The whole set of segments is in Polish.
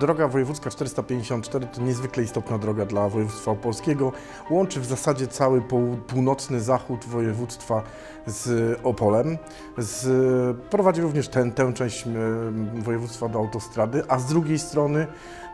Droga wojewódzka 454 to niezwykle istotna droga dla województwa opolskiego. Łączy w zasadzie cały pół, północny zachód województwa z Opolem. Z, prowadzi również ten, tę część województwa do autostrady, a z drugiej strony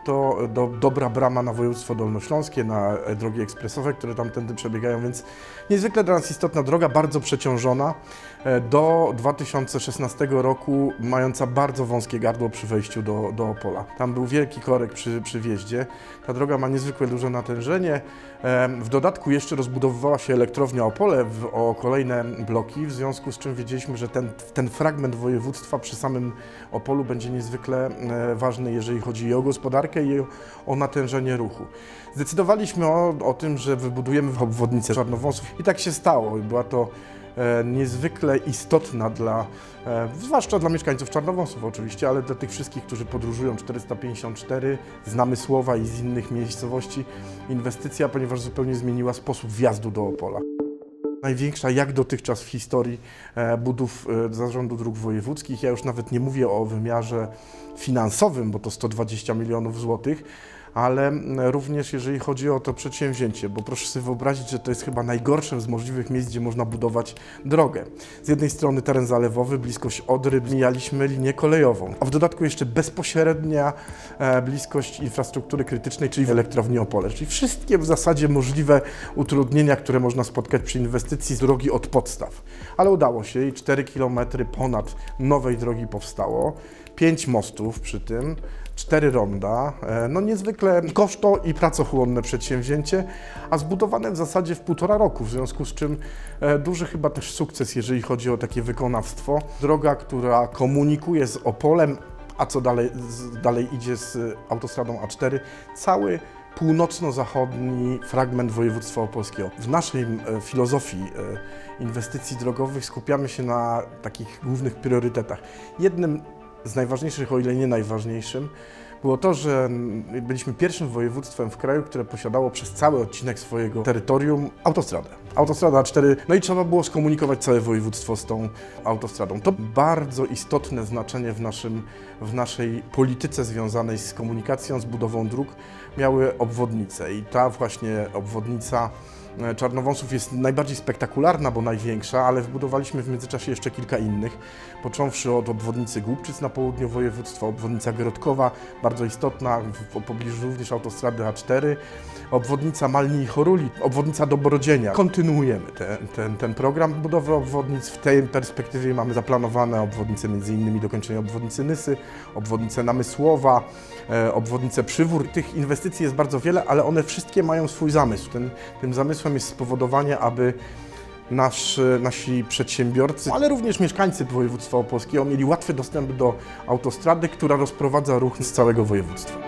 to do, dobra brama na województwo dolnośląskie, na e, drogi ekspresowe, które tamtędy przebiegają, więc niezwykle dla nas istotna droga, bardzo przeciążona. E, Do 2016 roku mająca bardzo wąskie gardło przy wejściu do, do Opola. Tam był wielki korek przy, przy wjeździe. Ta droga ma niezwykle duże natężenie. E, W dodatku jeszcze rozbudowywała się elektrownia Opole w, o kolejne bloki, w związku z czym wiedzieliśmy, że ten, ten fragment województwa przy samym Opolu będzie niezwykle ważny, jeżeli chodzi o gospodarkę, i o, natężenie ruchu. Zdecydowaliśmy o, o tym, że wybudujemy obwodnicę Czarnowąsów i tak się stało. Była to e, niezwykle istotna dla, e, zwłaszcza dla mieszkańców Czarnowąsów oczywiście, ale dla tych wszystkich, którzy podróżują 454 z Namysłowa i z innych miejscowości inwestycja, ponieważ zupełnie zmieniła sposób wjazdu do Opola. Największa jak dotychczas w historii e, budów e, Zarządu Dróg Wojewódzkich. Ja już nawet nie mówię o wymiarze finansowym, bo to 120 milionów złotych, ale m, również jeżeli chodzi o to przedsięwzięcie, bo proszę sobie wyobrazić, że to jest chyba najgorsze z możliwych miejsc, gdzie można budować drogę. Z jednej strony teren zalewowy, bliskość Odry, mijaliśmy linię kolejową, a w dodatku jeszcze bezpośrednia e, bliskość infrastruktury krytycznej, czyli elektrowni Opole, czyli wszystkie w zasadzie możliwe utrudnienia, które można spotkać przy inwestycji z drogi od podstaw. Ale udało się i 4 km ponad nowej drogi powstało, 5 mostów przy tym, cztery ronda, e, no niezwykle koszto i pracochłonne przedsięwzięcie, a zbudowane w zasadzie w półtora roku, w związku z czym e, duży chyba też sukces, jeżeli chodzi o takie wykonawstwo. Droga, która komunikuje z Opolem, a co dalej, dalej idzie z autostradą A4, cały północno-zachodni fragment województwa opolskiego. W naszej e, filozofii inwestycji drogowych skupiamy się na takich głównych priorytetach. Jednym z najważniejszych, o ile nie najważniejszym, było to, że byliśmy pierwszym województwem w kraju, które posiadało przez cały odcinek swojego terytorium autostradę. Autostrada 4, no i trzeba było skomunikować całe województwo z tą autostradą. To bardzo istotne znaczenie w, naszym, w naszej polityce związanej z komunikacją, z budową dróg miały obwodnice i ta właśnie obwodnica Czarnowąsów jest najbardziej spektakularna, bo największa, ale wbudowaliśmy w międzyczasie jeszcze kilka innych, począwszy od obwodnicy Głubczyc na południu województwa, obwodnica Grodkowa, bardzo istotna, w pobliżu również autostrady A4, obwodnica Malni i Choruli, obwodnica Dobrodzienia. Kontynuujemy te, ten, ten program budowy obwodnic. W tej perspektywie mamy zaplanowane obwodnice m.in. dokończenie obwodnicy Nysy, obwodnicę Namysłowa, e, obwodnicę Przywór. Tych inwestycji jest bardzo wiele, ale one wszystkie mają swój zamysł. Ten, tym zamysłem jest spowodowanie, aby nasz, nasi przedsiębiorcy, ale również mieszkańcy województwa opolskiego mieli łatwy dostęp do autostrady, która rozprowadza ruch z całego województwa.